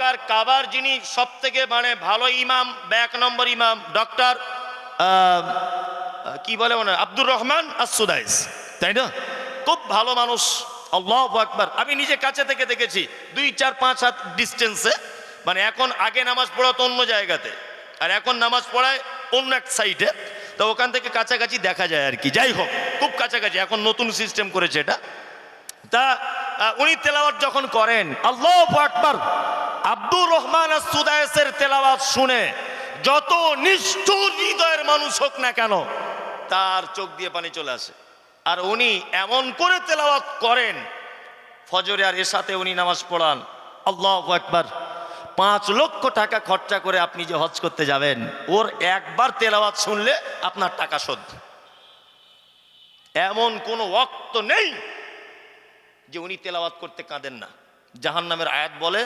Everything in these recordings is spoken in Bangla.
কার কাবার যিনি সব থেকে মানে ভালো ইমাম বা এক নম্বর ইমাম, ডক্টর কি বলে মনে আব্দুর রহমান আসুদাইস তাই না? খুব ভালো মানুষ, আল্লাহ আকবার। আমি নিজে কাছে থেকে দেখেছি, দুই, চার, পাঁচ হাত ডিস্টেন্সে মানে এখন আগে নামাজ পড়াতো অন্য জায়গাতে, আর এখন নামাজ পড়ায় অন্য এক সাইডে তো ওখান থেকে কাছাকাছি দেখা যায় আর কি। যাই হোক, খুব কাছাকাছি, এখন নতুন সিস্টেম করেছে এটা। তা উনি তেলাওয়াত যখন করেন, আল্লাহ আকবার আব্দুর রহমান সুদায়েসের তেলাওয়াত শুনে যত নিষ্ঠুর হৃদয়ের মানুষ হোক না কেন, তার চোখ দিয়ে পানি চলে আসে। আর উনি এমন করে তেলাওয়াত করেন, ফজরে আর এসাতে উনি নামাজ পড়ান। আল্লাহ একবার পাঁচ লক্ষ টাকা খরচা করে আপনি যে হজ করতে যাবেন, ওর একবার তেলাওয়াত শুনলে আপনার টাকা শোধ। এমন কোনো ওক্ত নেই যে উনি তেলাওয়াত করতে কাঁদেন না। জাহান নামের আয়াত বলে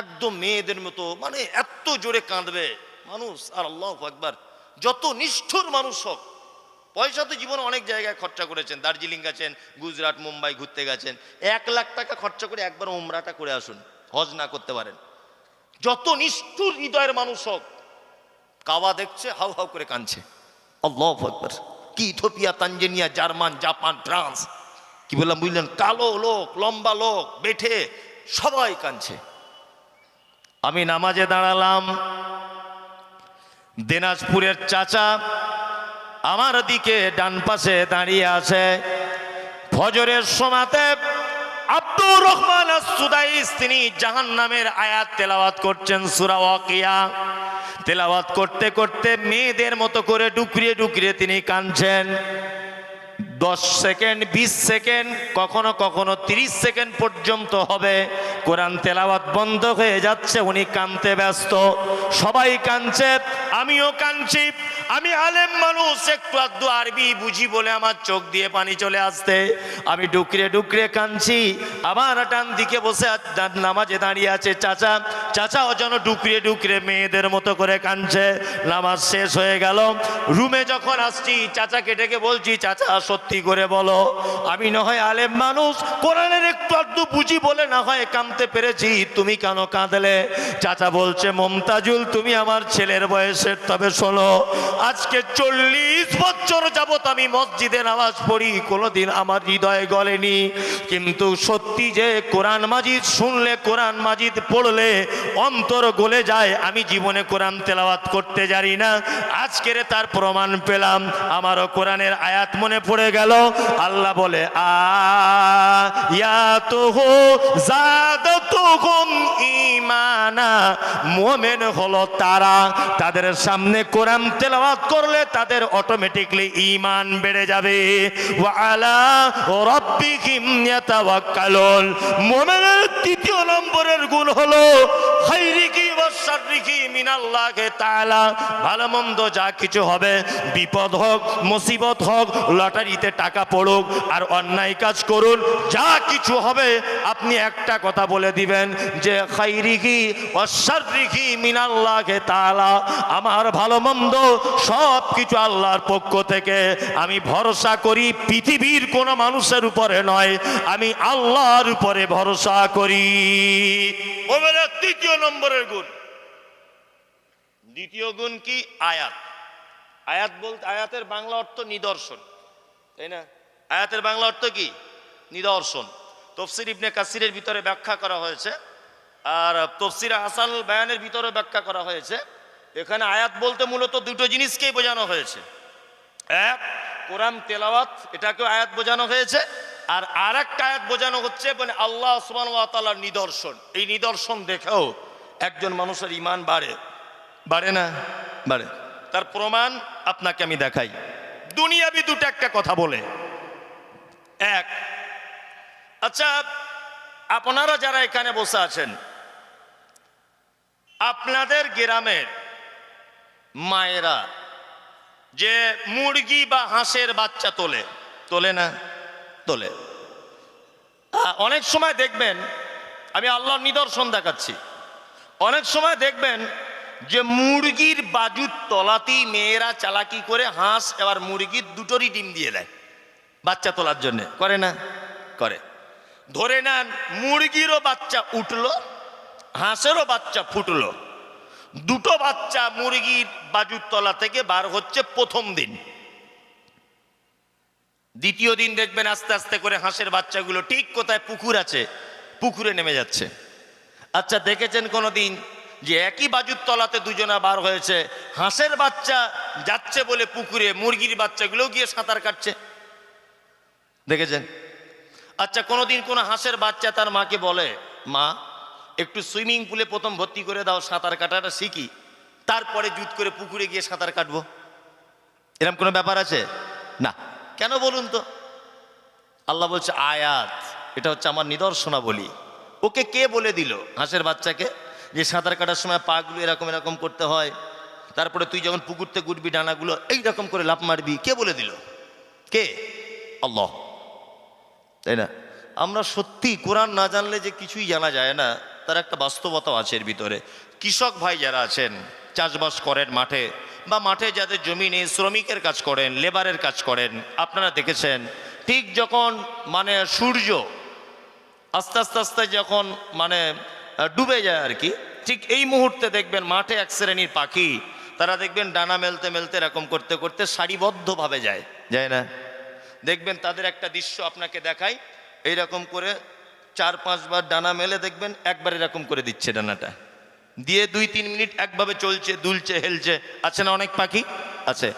একদম মেয়েদের মতো মানে এত জোরে কাঁদবে। মানুষ, আর আল্লাহ একবার যত নিষ্ঠুর মানুষ হোক, পয়সা তো জীবনে অনেক জায়গায় খরচা করেছেন। দার্জিলিং গেছেন, গুজরাট, মুম্বাই ঘুরতে গেছেন। এক লাখ টাকা খরচা করে একবার উমরাটা করে আসুন, হজ না করতে পারেন। যত নিষ্ঠুর হৃদয়ের মানুষ হোক, কাওয়া দেখছে, হাউ হাউ করে কাঁদছে। আল্লাহ আকবার। কি Ethiopia Tanzania, German, Japan, France, কি বললাম বুঝলেন? কালো লোক, লম্বা লোক, বেঠে, সবাই কাঁদছে। আমি নামাজে দাঁড়ালাম। দিনাজপুরের চাচা আমার দিকে ডান পাশে দাঁড়িয়ে আছে। ফজরের সমাতে আব্দুর রহমান সুদাইস তিনি জাহান নামের আয়াত তেলাওয়াত করছেন সুরা ওয়াকিয়া। তেলাওয়াত করতে করতে মেয়েদের মতো করে ডুকরিয়ে ডুকরিয়ে তিনি কাঁদছেন। দশ সেকেন্ড, বিশ সেকেন্ড, কখনো কখনো তিরিশ সেকেন্ড পর্যন্ত হবে। কোরআন তেলাওয়াত বন্ধ হয়ে যাচ্ছে, উনি কানতে ব্যস্ত। সবাই কানছে, আমিও কানছি। আমি আলেম মানুষ, একটু আধটু আরবি বুঝি বলে আমার চোখ দিয়ে পানি চলে আসতে আমি ডুকরে ডুকরে কানছি আমার টান দিকে বসে নামাজে দাঁড়িয়ে আছে চাচা। চাচাও যেন ডুকরে ডুকরে মেয়েদের মতো করে কানছে। নামাজ শেষ হয়ে গেল। রুমে যখন আসছি, চাচাকে ডেকে বলছি, চাচা, সত্যি করে বলো, আমি না হয় আলেম মানুষ, কোরআনের একটু আধটু বুঝি বলে না হয় কাঁদতে পেরেছি, তুমি কেন কাঁদলে? চাচা বলছে, মমতাজুল, তুমি আমার ছেলের বয়সের তবে শোনো, আজকে চল্লিশ বছর যাবত আমি মসজিদে নামাজ পড়ি, কোনোদিন আমার হৃদয়ে গলেনি। কিন্তু সত্যি যে কোরআন মাজিদ শুনলে, কোরআন মাজিদ পড়লে অন্তর গলে যায়, আমি জীবনে কোরআন তেলাওয়াত করতে জানি না। আজকের তার প্রমাণ পেলাম, আমারও কোরআনের আয়াত মনে পড়ে গেল। আল্লাহ বলে আয়াতুহু জাদাতুহুম ঈমানা। হলো তারা, তাদের সামনে কোরআন তেলাওয়াত করলে তাদের অটোমেটিকলি ঈমান বেড়ে যাবে। মুমিনের তৃতীয় নম্বরের গুণ হলো ভালো মন্দ যা কিছু হবে, বিপদ হোক, মুসিবত হোক, লটারিতে টাকা পড়ুক আর অন্যায় কাজ করুন, যা কিছু হবে, আপনি একটা কথা বলে দিবেন যে আমার ভালো মন্দ সব কিছু আল্লাহর পক্ষ থেকে। আমি ভরসা করি পৃথিবীর কোনো মানুষের উপরে নয়, আমি আল্লাহর উপরে ভরসা করি। তৃতীয় নম্বরের গুণ। দ্বিতীয় গুণ কি? আয়াত। আয়াত বলতে, আয়াতের বাংলা অর্থ নিদর্শন। তাই না? আয়াতের বাংলা অর্থ কি? নিদর্শন। তফসির ইবনে কাসিরের ভিতরে ব্যাখ্যা করা হয়েছে। আর তফসির হাসান বায়ানের ভিতরে ব্যাখ্যা করা হয়েছে। এখানে আয়াত বলতে মূলত দুটো জিনিসকেই বোঝানো হয়েছে। এক, কোরআন তেলাওয়াত, এটাকেও আয়াত বোঝানো হয়েছে। আর আর একটা আয়াত বোঝানো হচ্ছে মানে আল্লাহ ওসমান ওয়াতালার নিদর্শন। এই নিদর্শন দেখেও একজন মানুষের ইমান বাড়ে। বাড়ে না? বাড়ে। তার প্রমাণ আপনাকে আমি দেখাই। দুনিয়াবি দুটো একটা কথা বলে। এক আচ্ছা আপনারা যারা এখানে বসে আছেন, আপনাদের গ্রামের মায়েরা যে মুরগি বা হাঁসের বাচ্চা তোলে তোলে না? তোলে। অনেক সময় দেখবেন, আমি আল্লাহর নিদর্শন দেখাচ্ছি। অনেক সময় দেখবেন যে মুরগির বাজুর তলাতেই মেয়েরা চালাকি করে হাঁস, এবার মুরগির দুটোরই ডিম দিয়ে দেয়। বাচ্চা তোলার জন্য। করে না? করে। ধরে নেন, মুরগিরও বাচ্চা উঠল, হাঁসেরও বাচ্চা ফুটলো। দুটো বাচ্চা মুরগির বাজুর তলা থেকে বার হচ্ছে প্রথম দিন। দ্বিতীয় দিন দেখবেন আস্তে আস্তে করে হাঁসের বাচ্চাগুলো ঠিক কোথায় পুকুর আছে, পুকুরে নেমে যাচ্ছে। আচ্ছা দেখেছেন কোনো দিন যে একই বাজুর তলাতে দুজনা বার হয়েছে, হাঁসের বাচ্চা যাচ্ছে বলে পুকুরে, মুরগির বাচ্চাগুলো গিয়ে সাঁতার কাটছে। দেখেছেন? আচ্ছা কোনোদিন কোনো হাঁসের বাচ্চা তার মাকে বলে, মা, একটু সুইমিং পুলে প্রথম ভর্তি করে দাও, সাঁতার কাটাটা শিখি, তারপরে জুত করে পুকুরে গিয়ে সাঁতার কাটবো। এরকম কোনো ব্যাপার আছে? না। কেন বলুন তো? আল্লাহ বলছে, আয়াত, এটা হচ্ছে আমার নিদর্শনা বলি ওকে কে বলে দিল হাঁসের বাচ্চাকে? যে সাঁতার কাটার সময় পাগুলো এরকম এরকম করতে হয়, তারপরে তুই যখন পুকুরতে গুটবি ডানাগুলো এইরকম করে লাফ মারবি, কে বলে দিল? কে? আল্লাহ। তাই না? আমরা সত্যি কোরআন না জানলে যে কিছুই জানা যায় না, তার একটা বাস্তবতাও আছে এর ভিতরে। কৃষক ভাই যারা আছেন, চাষবাস করেন মাঠে, বা মাঠে যাদের জমি নেই, শ্রমিকের কাজ করেন, লেবারের কাজ করেন, আপনারা দেখেছেন, ঠিক যখন মানে সূর্য আস্তে আস্তে আস্তে যখন মানে ডুবে যায় আর কি ঠিক এই মুহূর্তে দেখবেন মাঠে এক শ্রেণির পাখি, তারা দেখবেন ডানা মেলতে মেলতে এরকম করতে করতে সারিবদ্ধভাবে যায় যায় না? দেখবেন তাদের একটা দৃশ্য আপনাকে দেখাই, এইরকম করে চার, পাঁচবার ডানা মেলে দেখবেন একবার এরকম করে দিচ্ছে ডানাটা। দিয়ে দুই, তিন মিনিট একভাবে চলছে, দুলছে, হেলছে। আছে না অনেক পাখি? আছে।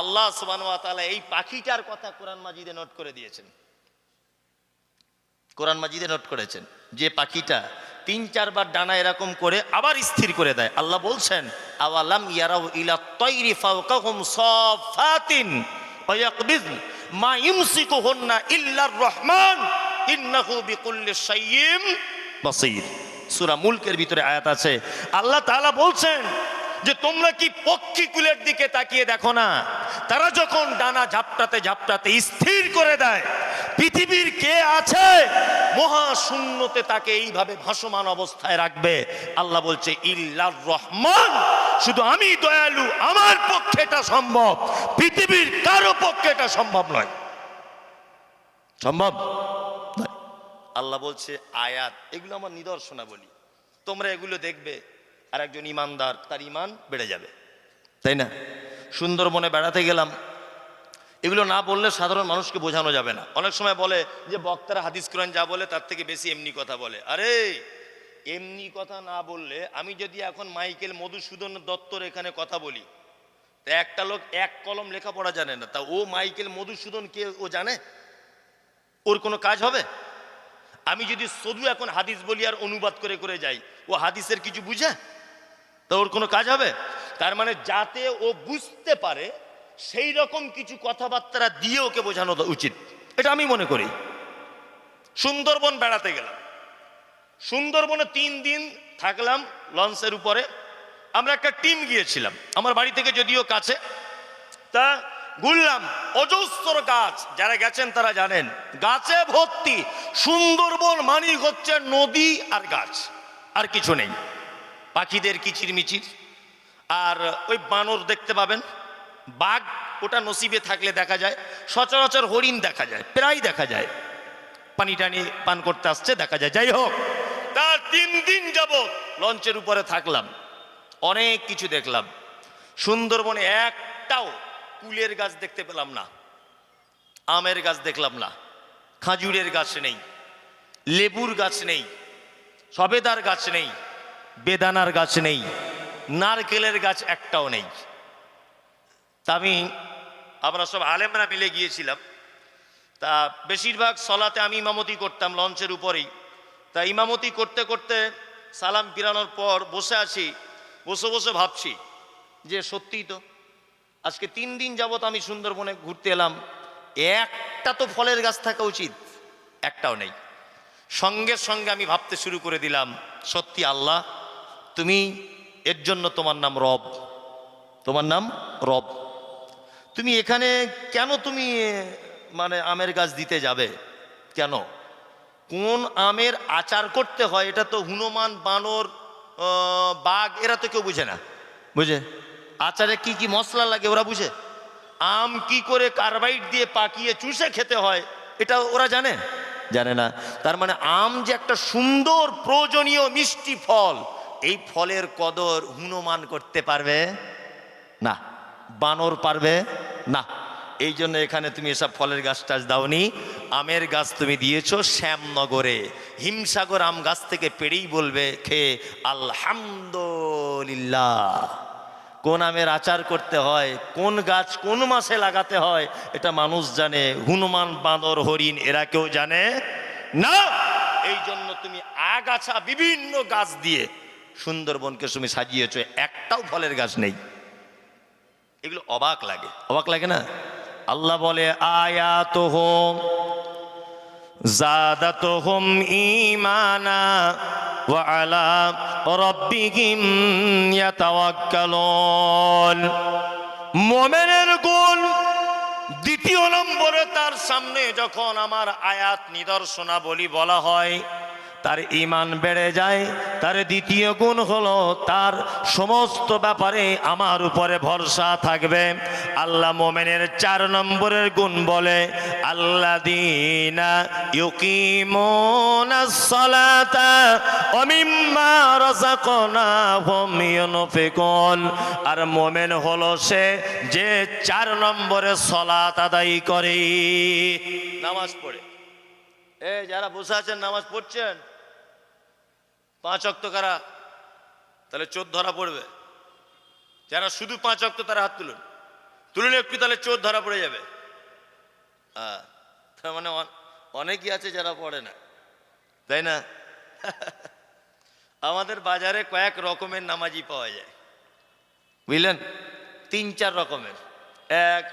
আল্লাহ এই পাখিটার কথা কোরআন মাজিদে নোট করে দিয়েছেন। কোরআন মাজিদে নোট করেছেন যে পাখিটা তিন চারবার ডানা এরকম করে আবার স্থির করে দেয়। আল্লাহ বলছেন, আওয়ালাম ইয়ারাউ ইলা তৈরি ফাওকাহুম সাফাতিন ওয়ায়াকবিজ মা ইমসিকুহুন্না ইল্লার রহমান, ইন্নাহু বিকুল্লি শাইইন বাসীর। সূরা মুলকের ভিতরে আয়াত আছে। আল্লাহ তাআলা বলছেন যে, তোমরা কি পক্ষীকুলের দিকে তাকিয়ে দেখো না? তারা যখন ডানা ঝাপটাতে ঝাপটাতে স্থির করে দেয় পৃথিবীর কে আছে? মহাশূন্যতে তাকে এইভাবে ভাসমান অবস্থায় রাখবে। আল্লাহ বলছে, ইল্লার রহমান, শুধু আমি দয়ালু, আমার পক্ষে এটা সম্ভব। পৃথিবীর কারও পক্ষে এটা সম্ভব নয়। সম্ভব। আল্লাহ বলছে, আয়াত, এগুলো আমার নিদর্শনা বলি। তোমরা এগুলো দেখবে আর একজন ইমানদার, তার ইমান বেড়ে যাবে। তাই না? সুন্দরবনে বেড়াতে গেলাম। এগুলো না বললে সাধারণ মানুষকে বোঝানো যাবে না। অনেক সময় বলে যে, বক্তারা হাদিস কোরআন যা বলে তার থেকে বেশি এমনি কথা বলে। আরে, এমনি কথা না বললে আমি যদি এখন মাইকেল মধুসূদন দত্তর এখানে কথা বলি, তা একটা লোক এক কলম লেখাপড়া জানে না। তা ও মাইকেল মধুসূদন কে, ও জানে? ওর কোনো কাজ হবে? আমি যদি শুধু এখন হাদিস বলি আর অনুবাদ করে করে যাই, ও হাদিসের কিছু বুঝে? তা ওর কোনো কাজ হবে? তার মানে যাতে ও বুঝতে পারে সেই রকম কিছু কথাবার্তা দিয়ে ওকে বোঝানো উচিত। এটা আমি মনে করি। সুন্দরবন বেড়াতে গেলাম। সুন্দরবনে তিন দিন থাকলাম লঞ্চের উপরে। আমরা একটা টিম গিয়েছিলাম, আমার বাড়ি থেকে যদিও কাছে। তা ঘুরলাম, অজস্র গাছ। যারা গেছেন তারা জানেন, গাছে ভর্তি। সুন্দরবন মানি হচ্ছে নদী আর গাছ, আর কিছু নেই। পাখিদের কিচিরমিচির। আর ওই বানর দেখতে পাবেন বাঘ ওটা নসিবে থাকলে দেখা যায়, সচরাচর হরিণ দেখা যায়, প্রায় দেখা যায়। পানি টানি পান করতে আসছে, দেখা যায়। যাই হোক, তার তিন দিন যাবত লঞ্চের উপরে থাকলাম, অনেক কিছু দেখলাম। সুন্দরবনে একটাও কুলের গাছ দেখতে পেলাম না, আমের গাছ দেখলাম না, খাজুরের গাছ নেই, লেবুর গাছ নেই, সবেদার গাছ নেই, বেদানার গাছ নেই, নারকেলের গাছ একটাও নেই। তা আমি, আমরা সব আলেমরা মিলে গিয়েছিলাম। তা বেশিরভাগ সলাতে আমি ইমামতি করতাম লঞ্চের উপরেই। তা ইমামতি করতে করতে সালাম ফিরানোর পর বসে আছি, বসে বসে ভাবছি যে সত্যিই তো, আজকে তিন দিন যাবত আমি সুন্দরবনে ঘুরতে এলাম। একটা তো ফলের গাছ থাকা উচিত, একটাও নেই। সঙ্গে সঙ্গে আমি ভাবতে শুরু করে দিলাম, সত্যি আল্লাহ, তুমি এর জন্য তোমার নাম রব, তোমার নাম রব। তুমি এখানে কেন তুমি মানে আমের গাছ দিতে যাবে? কেন? কোন আমের আচার করতে হয়? এটা তো হনুমান, বানর বাঘ, এরা তো কেউ বুঝে না। বুঝে? আচারে কি কি মশলা লাগে ওরা বুঝে? আম কি করে কার্বাইড দিয়ে পাকিয়ে চুষে খেতে হয়? এটা ওরা জানে? জানে না। তার মানে আম যে একটা সুন্দর, প্রয়োজনীয়, মিষ্টি ফল, এই ফলের কদর হুনমান করতে পারবে? না। বানর পারবে? না, এই জন্য এখানে তুমি এসব ফলের গাছ টাছ দাওনি। আমের গাছ তুমি দিয়েছ শ্যামনগরে। হিমসাগর আম গাছ থেকে পেড়েই বলবে, খেয়ে আলহামদুলিল্লাহ। কোন আমের আচার করতে হয়, কোন গাছ কোন মাসে লাগাতে হয়, এটা মানুষ জানে। হনুমান বাঁদর হরিণ, এরা কেউ জানে না। এই জন্য তুমি আগাছা বিভিন্ন গাছ দিয়ে সুন্দরবনকে তুমি সাজিয়েছো। একটাও ফলের গাছ নেই। এগুলো অবাক লাগে। অবাক লাগে না? আল্লাহ বলে আয়াত হোম জাদাতহুম ইমানা দ্বিতীয় নম্বরে তার সামনে যখন আমার আয়াত নিদর্শনাবলী বলা হয় তার ইমান বেড়ে যায়, তার দ্বিতীয় গুণ হলো তার সমস্ত ব্যাপারে আমার উপরে ভরসা থাকবে। আল্লাহ মোমেনের চার নম্বরের গুণ বলে ইউনফিকুন। আর মোমেন হলো সে যে চার নম্বরে সলাত আদায় করে। নামাজ পড়ে। এ, যারা বসে আছেন, নামাজ পড়ছেন? পাঁচ অক্ত কারা? তাহলে চোর ধরা পড়বে। যারা শুধু পাঁচ অক্ত তারা হাত তুলুন। তুলুন একটু তাহলে চোর ধরা পড়ে যাবে। হ্যাঁ, তার মানে অন- অনেকই আছে যারা পড়ে না। তাই না? আমাদের বাজারে কয়েক রকমের নামাজি পাওয়া যায়। বুঝলেন? তিন চার রকমের। এক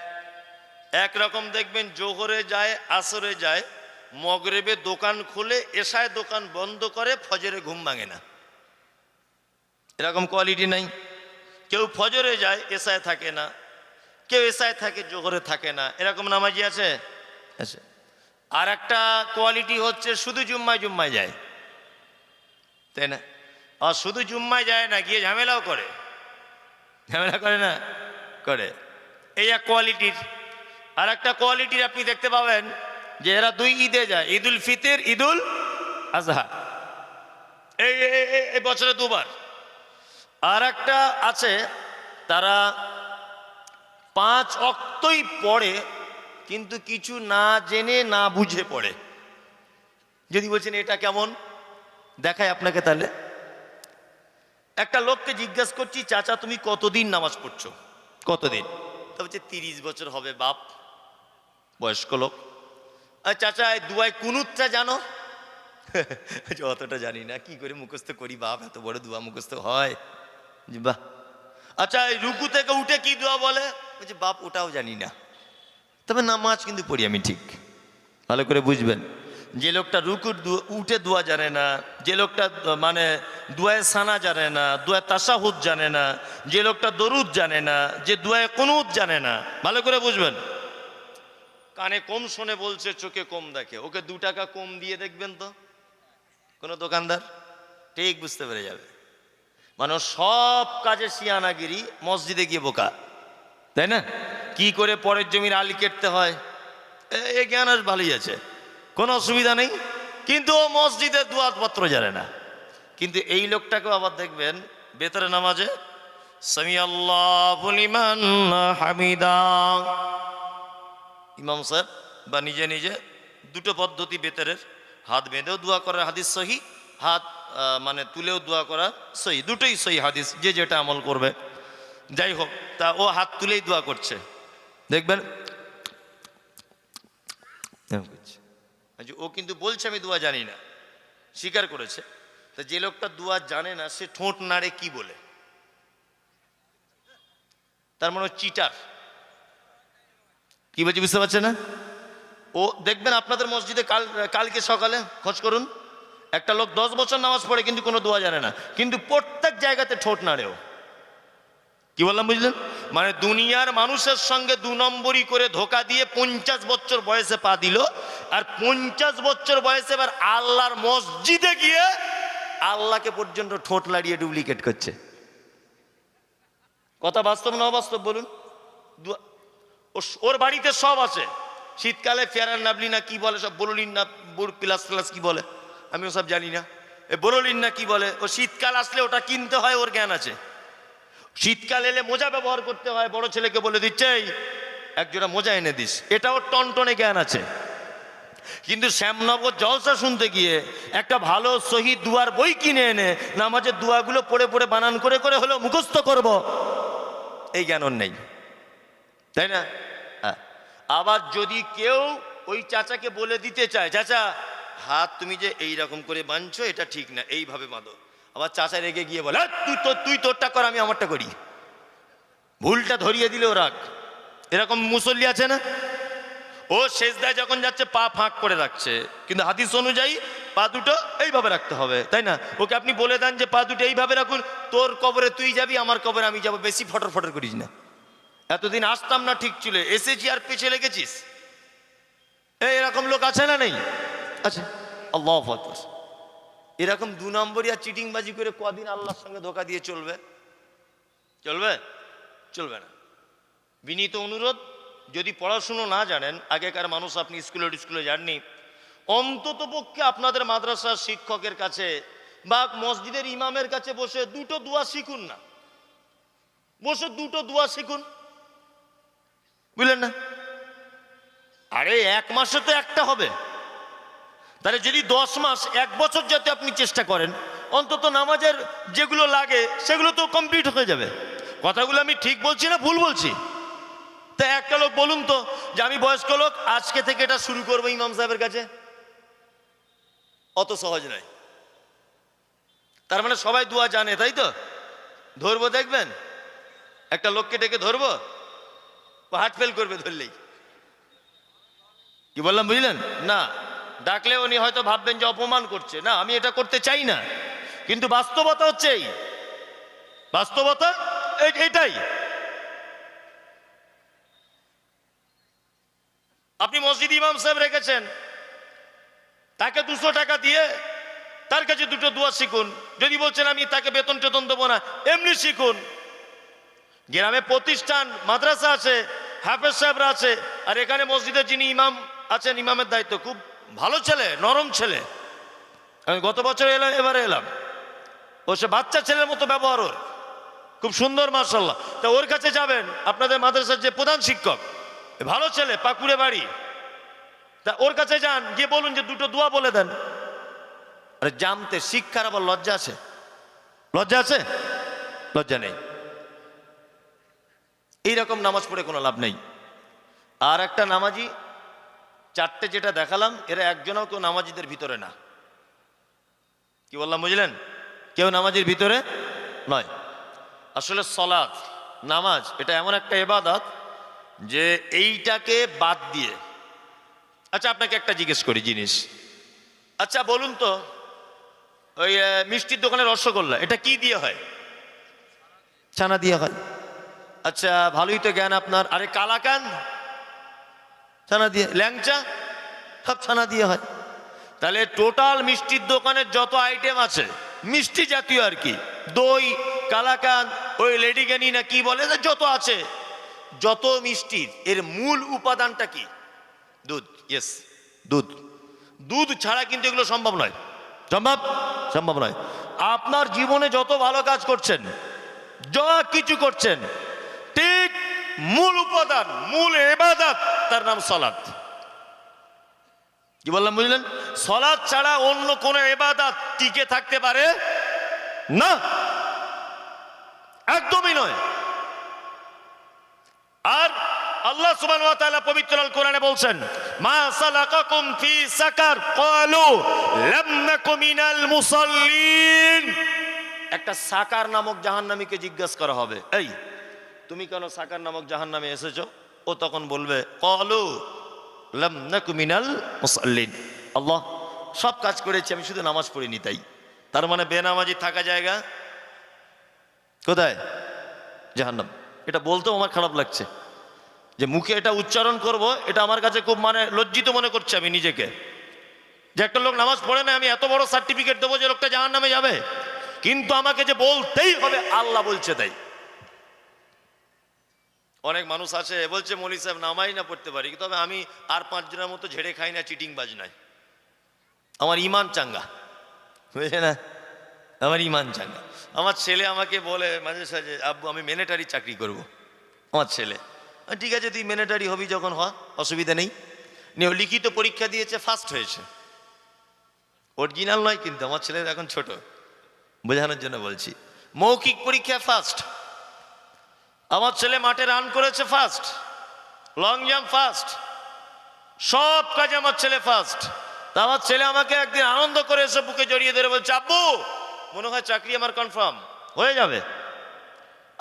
এক রকম দেখবেন জোহরে যায় আসরে যায় মগরেবে দোকান খুলে এসায় দোকান বন্ধ করে ফজরে ঘুম ভাঙে না। এরকম কোয়ালিটি নাই। কেউ ফজরে যায়, এসায় থাকে না। কেউ এসায় থাকে, জোহরে থাকে না। এরকম নামাজি আছে? আছে। আর একটা কোয়ালিটি হচ্ছে শুধু জুম্মায় জুম্মায় যায়। তাই না? আর শুধু জুম্মায় যায় না, গিয়ে ঝামেলাও করে। ঝামেলা করে না? করে। এই এক কোয়ালিটির। আর একটা কোয়ালিটির আপনি দেখতে পাবেন যে এরা দুই ঈদে যায়, ঈদুল ফিতর, ঈদুল আজহা। এই, এই- বছরে দুবার। আর একটা আছে, তারা পাঁচ অক্তই পড়ে, কিন্তু কিছু না জেনে, না বুঝে পড়ে। যদি বলছেন, এটা কেমন? দেখায় আপনাকে তাহলে। একটা লোককে জিজ্ঞেস করছি, চাচা, তুমি কতদিন নামাজ পড়ছো? কতদিন? তা বলছে, তিরিশ বছর হবে, বাপ। বয়স্ক লোক। আর চাচা দুয়ায় কুনুতটা জানো? অতটা জানি না, কি করে মুখস্থ করি বাপ, এত বড় দুয়া মুখস্থ হয়? বাহ। আচ্ছা এই রুকু থেকে উঠে কি দোয়া বলে? বলছে, বাপ, ওটাও জানি না। তবে নামাজ কিন্তু পড়ি আমি ঠিক। ভালো করে বুঝবেন। যে লোকটা রুকুর উঠে দোয়া জানে না, যে লোকটা মানে দুয়ায় সানা জানে না, দুয়ায় তাসাহুদ জানে না, যে লোকটা দরুদ জানে না, যে দুয়ায় কনুদ জানে না, ভালো করে বুঝবেন? কানে কম শোনে বলছে, চোখে কম দেখে। ওকে দু টাকা কম দিয়ে দেখবেন তো? কোনো দোকানদার? ঠিক বুঝতে পেরে যাবে। মানে সব কাজে শিয়ানাগিরি মসজিদে গিয়ে বোকা। তাই না? কি করে পরের জমির আলি কেটতে হয়? এ- জ্ঞান আর ভালোই আছে। কোনো অসুবিধা নেই। কিন্তু ও মসজিদে দুয়াতপত্র জানে না। কিন্তু এই লোকটাকেও আবার দেখবেন, বেতরে নামাজে সামি আল্লাহ হামিদা। ইমাম সাহেব বা নিজে নিজে দুটো পদ্ধতি বেতরের হাত বেঁধেও দোয়া করার হাদিস সহি, হাত মানে তুলেও দোয়া করা সহি, দুটোই সহি হাদিস, যে যেটা আমল করবে। যাই হোক, তা ও হাত তুলেই দোয়া করছে। দেখবেন যে ও কিন্তু বলছে, আমি দোয়া জানি না। স্বীকার করেছে। তা যে লোকটা দোয়া জানে না, সে ঠোঁট নাড়ে কি বলে? তার মানে চিটার। কি বলছি বুঝতে পারছে না? ও, দেখবেন আপনাদের মসজিদে কাল, কালকে সকালে, খোঁজ করুন, একটা লোক দশ বছর নামাজ পড়ে কিন্তু কোনো দোয়া জানে না। কিন্তু প্রত্যেক জায়গাতে ঠোঁট নাড়েও কি বললাম বুঝলেন? মানে দুনিয়ার মানুষের সঙ্গে দু নম্বরই করে ধোকা দিয়ে পঞ্চাশ বছর বয়সে পা দিল, আর পঞ্চাশ বছর বয়সে এবার আল্লাহর মসজিদে গিয়ে আল্লাহকে পর্যন্ত ঠোঁট লাড়িয়ে ডুপ্লিকেট করছে। কথা বাস্তব না অবাস্তব বলুন? ওর বাড়িতে সব আছে। শীতকালে ফেয়ারান নাবলি না কি বলে সব বরলিন না প্লাস প্লাস কি বলে আমি ওসব জানি না। এ বরলিন না কি বলে ও শীতকাল আসলে ওটা কিনতে হয় ওর জ্ঞান আছে। শীতকাল এলে মোজা ব্যবহার করতে হয় বড় ছেলেকে বলে দিচ্ছে "এই, একজোড়া মোজা এনে দিস। এটাও টনটনে জ্ঞান আছে। কিন্তু শ্যামনগর জলসা শুনতে গিয়ে একটা ভালো শহীদ দুয়ার বই কিনে এনে নামাজের দুয়াগুলো পড়ে পড়ে বানান করে করে হলেও মুখস্থ করব এই জ্ঞান ওর নেই। তাই না? হ্যাঁ। আবার যদি কেউ ওই চাচাকে বলে দিতে চায়, চাচা, হাত তুমি যে এই রকম করে বাঁধছো, এটা ঠিক না, এইভাবে বাঁধো। আবার চাচা রেগে গিয়ে বলে তুই তো, তুই তোরটা কর, আমি আমারটা করি। ভুলটা ধরিয়ে দিলেও রাখ এরকম মুসল্লি আছে না? ও শেষদায় যখন যাচ্ছে, পা ফাঁক করে রাখছে। কিন্তু হাদিস অনুযায়ী পা দুটো এইভাবে রাখতে হবে, তাই না? ওকে আপনি বলে দেন যে, পা দুটো এইভাবে রাখুন, তোর কবরে তুই যাবি, আমার কবরে আমি যাব, বেশি ফটর ফটর করিস না। এতদিন আসতাম না ঠিক চুলে। এসেছি আর পেছে লেগেছিস এই এরকম লোক আছে না নেই? আছে আল্লাহ আকবার। এরকম দু নম্বরই আর চিটিংবাজি করে কদিন আল্লাহর সঙ্গে ধোকা দিয়ে চলবে? চলবে? চলবে না। বিনীত অনুরোধ, যদি পড়াশুনো না জানেন, আগেকার মানুষ আপনি স্কুলে স্কুলে যাননি, অন্তত পক্ষে আপনাদের মাদ্রাসার শিক্ষকের কাছে বা মসজিদের ইমামের কাছে বসে দুটো দোয়া শিখুন না। বসে দুটো দোয়া শিখুন। বুঝলেন না? আরে এক মাসে তো একটা হবে। তাহলে যদি দশ মাস, এক বছর যাতে আপনি চেষ্টা করেন, অন্তত নামাজের যেগুলো লাগে, সেগুলো তো কমপ্লিট হয়ে যাবে। কথাগুলো আমি ঠিক বলছি না ভুল বলছি? তা একটা লোক বলুন তো, যে আমি বয়স্ক লোক, আজকে থেকে এটা শুরু করব ইমাম সাহেবের কাছে? অত সহজ নয়। তার মানে সবাই দোয়া জানে, তাই তো? ধরবো দেখবেন? একটা লোককে ডেকে ধরবো? ও হার্ট ফেল করবে ধরলেই। কি বললাম, বুঝলেন? না, ডাকলে উনি হয়তো ভাববেন যে অপমান করছে। না, আমি এটা করতে চাই না। কিন্তু বাস্তবতা হচ্ছে এই। বাস্তবতা এইটাই আপনি মসজিদ ইমাম সাহেব রেখেছেন। তাকে দুশো টাকা দিয়ে তার কাছে দুটো দোয়া শিখুন। যদি বলছেন, আমি তাকে বেতন টেতন দেবো না, এমনি শিখুন। গ্রামে প্রতিষ্ঠান, মাদ্রাসা আছে, হাফেজ সাহেবরা আছে, আর এখানে মসজিদে যিনি ইমাম আছেন, ইমামের দায়িত্ব। খুব ভালো ছেলে, নরম ছেলে। আমি গত বছর এলাম, এবারে এলাম। ও সে বাচ্চা ছেলের মতো ব্যবহার ওর। খুব সুন্দর মার্শাল্লাহ তা ওর কাছে যাবেন, আপনাদের মাদ্রাসার যে প্রধান শিক্ষক। ভালো ছেলে, পাকুড়ে বাড়ি। তা ওর কাছে যান, গিয়ে বলুন যে দুটো দোয়া বলে দেন। আরে জানতে, শিক্ষার আবার লজ্জা আছে? লজ্জা আছে? লজ্জা নেই। এইরকম নামাজ পড়ে কোনো লাভ নেই। আর একটা নামাজি, চারটে যেটা দেখালাম, এরা একজনও কেউ নামাজিদের ভিতরে না। কি বললাম, বুঝলেন? কেউ নামাজির ভিতরে নয়। আসলে সলাৎ, নামাজ, এটা এমন একটা এবাদত যে এইটাকে বাদ দিয়ে আচ্ছা আপনাকে একটা জিজ্ঞেস করি জিনিস। আচ্ছা বলুন তো, ওই মিষ্টির দোকানের রসগোল্লা, এটা কি দিয়ে হয়? ছানা দিয়ে হয়। আচ্ছা ভালোই তো জ্ঞান আপনার। আরে কালাকান ছানা দিয়ে, ল্যাংচা? সব ছানা দিয়ে হয়। তাহলে টোটাল মিষ্টির দোকানের যত আইটেম আছে, মিষ্টি জাতীয় আর কি, দই কালাকান ওই লেডিকেনি না কি বলে যত আছে, যত মিষ্টির, এর মূল উপাদানটা কি? দুধ ইয়েস দুধ। দুধ ছাড়া কিন্তু এগুলো সম্ভব নয়। সম্ভব? সম্ভব নয়। আপনার জীবনে যত ভালো কাজ করছেন, যা কিছু করছেন ঠিক মূল উপাদান, মূল এবাদাত তার নাম সলাদ কি বললাম, বুঝলেন? সলাৎ ছাড়া অন্য কোন এবাদাত টিকে থাকতে পারে? না। একদমই নয়। আর আল্লাহ তাআলা পবিত্র আল কোরআনে বলছেন, মা সাকার একটা সাকার নামক জাহান্নামীকে জিজ্ঞাসা করা হবে। এই তুমি কেন সাকার নামক জাহান্নামে এসেছ? ও তখন বলবে নাকু মিনাল মুসাল্লিন। আল্লাহ, সব কাজ করেছি, আমি শুধু নামাজ পড়িনি তাই। তার মানে বেনামাজি থাকা জায়গা? কোথায়? জাহান্নাম। এটা বলতেও আমার খারাপ লাগছে। যে মুখে এটা উচ্চারণ করব, এটা আমার কাছে খুব মানে লজ্জিত মনে করছে আমি নিজেকে। যে একটা লোক নামাজ পড়ে না, আমি এত বড় সার্টিফিকেট দেবো যে লোকটা জাহান নামে যাবে। কিন্তু আমাকে যে বলতেই হবে, আল্লাহ বলছে তাই। অনেক মানুষ আছে, বলছে মলি সাহেব, নামাই না পড়তে পারি। তবে আমি আর পাঁচজনের মতো ঝেড়ে খাই না, চিটিং বাজ নাই আমার ইমান চাঙ্গা, বুঝলে না? আমার ইমান চাঙ্গা। আমার ছেলে আমাকে বলে, মাঝে সাঝে, আব্বু, আমি মেনেটারি চাকরি করব। আমার ছেলে ঠিক আছে, তুই মেনেটারি হবি যখন, হ, অসুবিধা নেই। নিয়ে লিখিত পরীক্ষা দিয়েছে, ফার্স্ট হয়েছে। অরিজিনাল নয় কিন্তু, আমার ছেলের এখন ছোট, বোঝানোর জন্য বলছি। মৌখিক পরীক্ষা ফার্স্ট। আমার ছেলে মাঠে রান করেছে ফার্স্ট লং জাম্প ফার্স্ট সব কাজে আমার ছেলে ফার্স্ট তা আমার ছেলে আমাকে একদিন আনন্দ করে এসে বুকে জড়িয়ে ধরে বলছে, আব্বু, মনে হয় চাকরি আমার কনফার্ম হয়ে যাবে।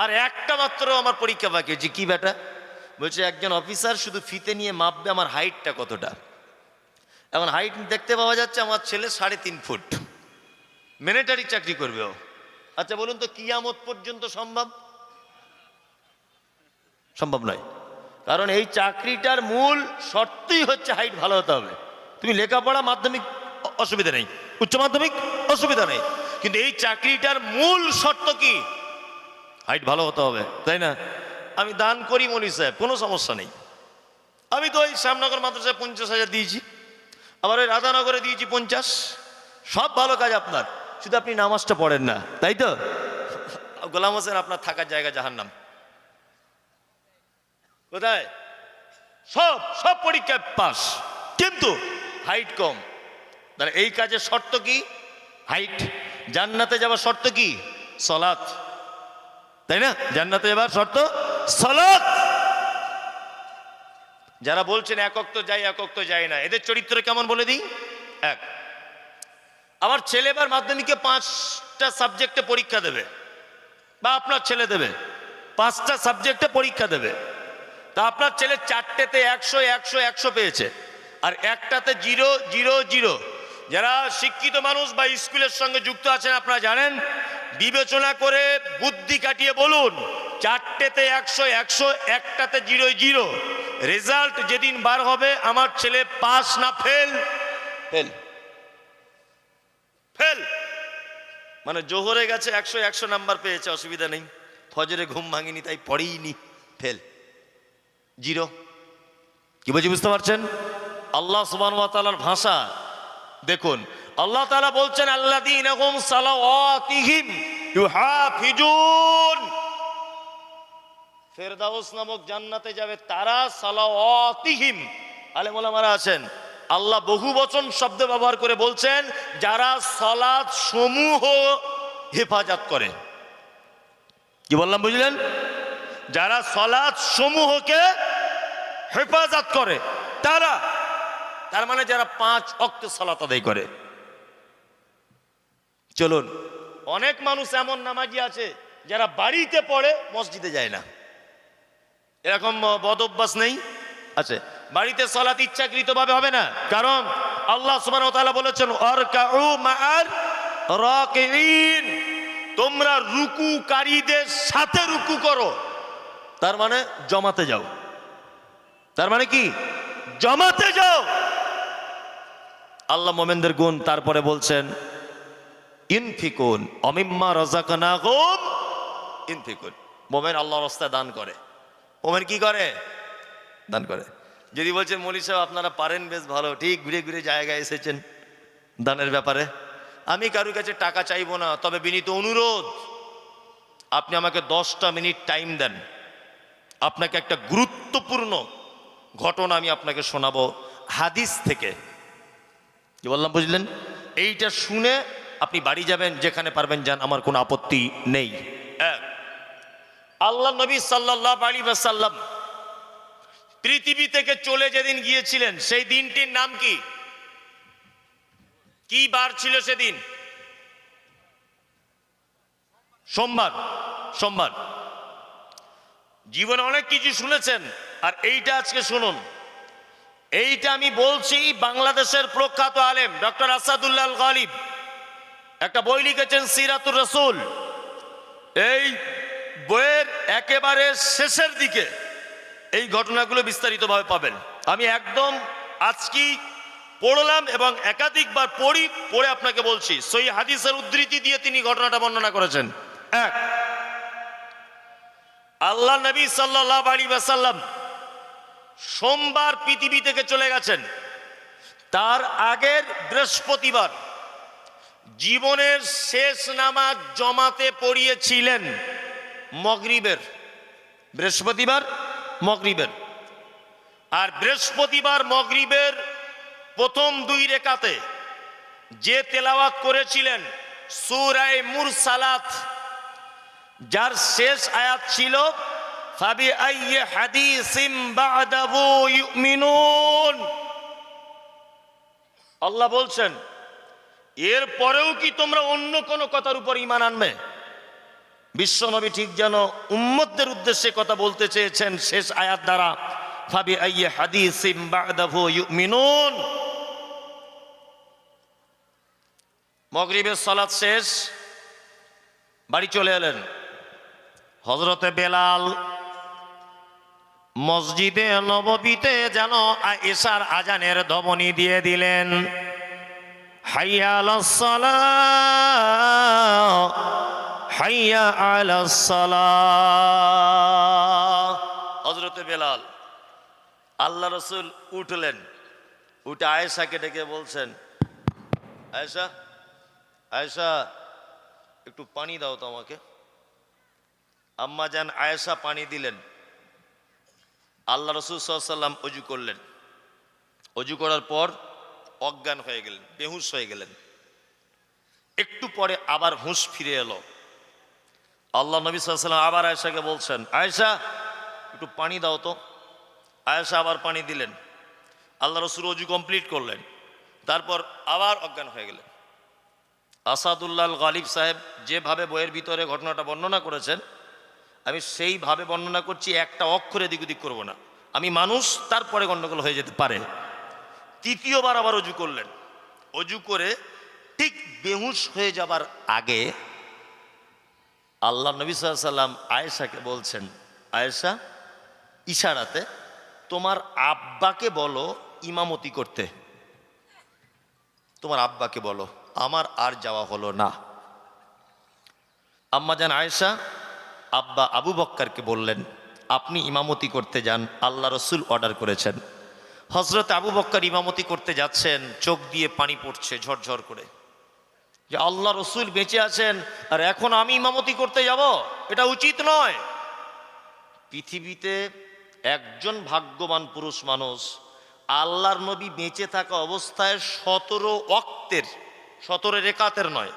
আর একটা মাত্র আমার পরীক্ষা বাকি আছে, কি বেটা বলছে, একজন অফিসার শুধু ফিতে নিয়ে মাপবে আমার হাইটটা কতটা? এখন হাইট দেখতে পাওয়া যাচ্ছে আমার ছেলে সাড়ে তিন ফুট। মিলিটারি চাকরি করবে ও। আচ্ছা বলুন তো, কিয়ামত পর্যন্ত সম্ভব? সম্ভব নয়। কারণ এই চাকরিটার মূল শর্তই হচ্ছে হাইট ভালো হতে হবে। তুমি লেখাপড়া মাধ্যমিক অসুবিধা নেই। উচ্চ মাধ্যমিক, অসুবিধা নেই। কিন্তু এই চাকরিটার মূল শর্ত কি? হাইট ভালো হতে হবে, তাই না? আমি দান করি মনি সাহেব, কোনো সমস্যা নেই। আমি তো ওই শ্যামনগর মাদ্রাসায় পঞ্চাশ হাজার দিয়েছি, আবার ওই রাধানগরে দিয়েছি পঞ্চাশ। সব ভালো কাজ আপনার, শুধু আপনি নামাজটা পড়েন না, তাই তো? গোলাম হোসেন, আপনার থাকার জায়গা জাহান্নাম। কোথায়? সব সব পরীক্ষায় পাস কিন্তু হাইট কম। তাহলে এই কাজের শর্ত কি? হাইট জান্নাতে যাওয়ার শর্ত কি? সলাৎ তাই না? জান্নাতে যাবার শর্ত? সলাৎ যারা বলছেন একক তো যাই একক তো যাই না এদের চরিত্র কেমন বলে দিই? এক। আমার ছেলে এবার মাধ্যমিকে পাঁচটা সাবজেক্টে পরীক্ষা দেবে। বা আপনার ছেলে দেবে। পাঁচটা সাবজেক্টে পরীক্ষা দেবে। তা আপনার ছেলে চারটেতে একশো একশো একশো পেয়েছে। আর একটাতে জিরো জিরো জিরো। যারা শিক্ষিত মানুষ বা স্কুলের সঙ্গে যুক্ত আছেন আপনারা জানেন বিবেচনা করে বুদ্ধি কাটিয়ে বলুন চারটেতে একশো একশো একটাতে জিরো জিরো। রেজাল্ট যেদিন বার হবে আমার ছেলে পাস না ফেল? ফেল। ফেল। মানে জোহরে গেছে একশো একশো নাম্বার পেয়েছে অসুবিধা নেই। ফজরে ঘুম ভাঙিনি তাই পড়েইনি। ফেল। জিরো। কি বলছি, বুঝতে পারছেন? আল্লাহ সুবান তালার ভাষা, দেখুন, আল্লাহ তালা বলছেন আল্লাহ দিন ইউহাফিজুন। ফেরদাউস নামক জান্নাতে যাবে, তারা সালাওয়াতিহিম। আলেমোলামারা আছেন, আল্লাহ বহু বচন শব্দ ব্যবহার করে বলছেন, যারা সলাৎ সমূহ হেফাজত করে। কি বললাম, বুঝলেন? যারা সলাৎ সমূহকে হেফাজত করে, তারা, তার মানে যারা পাঁচ অক্ত সলাত আদায় করে। চলুন, অনেক মানুষ এমন নামাজি আছে, যারা বাড়িতে পড়ে মসজিদে যায় না। এরকম বদ অভ্যাস নেই? আছে। বাড়িতে সলাত ইচ্ছাকৃতভাবে হবে না। কারণ আল্লাহ বলেছেন তোমরা রুকুকারীদের সাথে রুকু করো। তার মানে জমাতে যাও। তার মানে কি? জমাতে যাও। আল্লাহ মোমেনদের গুণ তারপরে বলছেন, ইনফিকুন অমিম্মা রাযাকনাহুম ইনফিকুন। মোমেন আল্লাহ রাস্তায় দান করে। মোমেন কি করে? দান করে। যদি বলছেন মলি সাহেব, আপনারা পারেন, বেশ ভালো। ঠিক ঘুরে ঘুরে জায়গায় এসেছেন দানের ব্যাপারে। আমি কারোর কাছে টাকা চাইব না, তবে বিনীত অনুরোধ, আপনি আমাকে দশটা মিনিট টাইম দেন। আপনাকে একটা গুরুত্বপূর্ণ ঘটনা আমি আপনাকে শোনাবো হাদিস থেকে। কি বললাম, বুঝলেন? এইটা শুনে আপনি বাড়ি যাবেন, যেখানে পারবেন যান, আমার কোনো আপত্তি নেই। আল্লাহ নবী সাল্লাহ আলী সাল্লাম পৃথিবী থেকে চলে যেদিন গিয়েছিলেন, সেই দিনটির নাম কি? কি বার ছিল সেদিন? সোমবার সোমবার। জীবনে অনেক কিছু শুনেছেন, আর এইটা আজকে শুনুন। এইটা আমি বলছি বাংলাদেশের প্রখ্যাত আলেম, ডক্টর আসাদুল্লাহ গালিব একটা বই লিখেছেন সিরাতুর রসুল। এই বইয়ের একেবারে শেষের দিকে এই ঘটনাগুলো বিস্তারিতভাবে পাবেন। আমি একদম আজকেই পড়লাম এবং একাধিকবার পড়ি, পড়ে আপনাকে বলছি সই হাদিসের উদ্ধৃতি দিয়ে তিনি ঘটনাটা বর্ণনা করেছেন। এক আল্লাহ নবী সাল্লাহ আলী সাল্লাম সোমবার পৃথিবী থেকে চলে গেছেন। তার আগের বৃহস্পতিবার জীবনের শেষ নামাজ জমাতে পড়িয়েছিলেন মগরিবের। বৃহস্পতিবার, মগরিবের। আর বৃহস্পতিবার, মগরিবের প্রথম দুই রেখাতে যে তেলাওয়াত করেছিলেন সুরায় মুরসালাত যার শেষ আয়াত ছিল আইয়ে আল্লাহ বলছেন, এর পরেও কি তোমরা অন্য কোনো কথার উপর ইমান আনবে? বিশ্বনবী ঠিক যেন উম্মতদের উদ্দেশ্যে কথা বলতে চেয়েছেন শেষ আয়াত দ্বারা ফাবি আইয়ে হাদিসিম বাদাহু ইউমিনুন। মগরিবের সালাত শেষ, বাড়ি চলে এলেন। হজরতে বেলাল মসজিদে নববীতে যেন এসার আজানের ধমনী দিয়ে দিলেন, হাইয়া হাইয়া। হজরতে বেলাল আল্লাহ রসুল উঠলেন, উঠে আয়েশাকে ডেকে বলছেন, আয়েশা আয়েশা, একটু পানি দাও তো আমাকে আম্মা যান আয়েশা পানি দিলেন। আল্লাহ রসুল সাল্লাম অজু করলেন। অজু করার পর অজ্ঞান হয়ে গেলেন, বেহুশ হয়ে গেলেন। একটু পরে আবার হুঁশ ফিরে এলো। আল্লাহ নবী সাল্লাম আবার আয়েশাকে বলছেন, আয়েশা, একটু পানি দাও তো। আয়েশা আবার পানি দিলেন। আল্লাহ রসুল অজু কমপ্লিট করলেন। তারপর আবার অজ্ঞান হয়ে গেলেন। আসাদুল্লাহ গালিব সাহেব যেভাবে বইয়ের ভিতরে ঘটনাটা বর্ণনা করেছেন আমি সেইভাবে বর্ণনা করছি, একটা অক্ষরে দিক ওদিক করব না। আমি মানুষ, তারপরে গণ্ডগোল হয়ে যেতে পারে। তৃতীয়বার আবার অজু করলেন। অজু করে ঠিক বেহুশ হয়ে যাবার আগে আল্লাহ নবী সাল্লাম আয়েশাকে বলছেন, আয়েশা, ইশারাতে তোমার আব্বাকে বলো ইমামতি করতে। তোমার আব্বাকে বলো, আমার আর যাওয়া হলো না। আম্মা জান, আয়েশা আব্বা আবু বক্কারকে বললেন, আপনি ইমামতি করতে যান, আল্লাহ রসুল অর্ডার করেছেন। হজরত আবু বক্কর ইমামতি করতে যাচ্ছেন, চোখ দিয়ে পানি পড়ছে ঝরঝর করে। যে আল্লাহ রসুল বেঁচে আছেন, আর এখন আমি ইমামতি করতে যাব, এটা উচিত নয়। পৃথিবীতে একজন ভাগ্যবান পুরুষ মানুষ, আল্লাহর নবী বেঁচে থাকা অবস্থায় সতেরো অক্তের সতেরো রেখাতের নয়,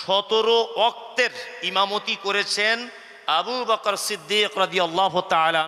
সতেরো অক্তের ইমামতি করেছেন আবু বকর সিদ্দিক রদি আল্লাহ তালা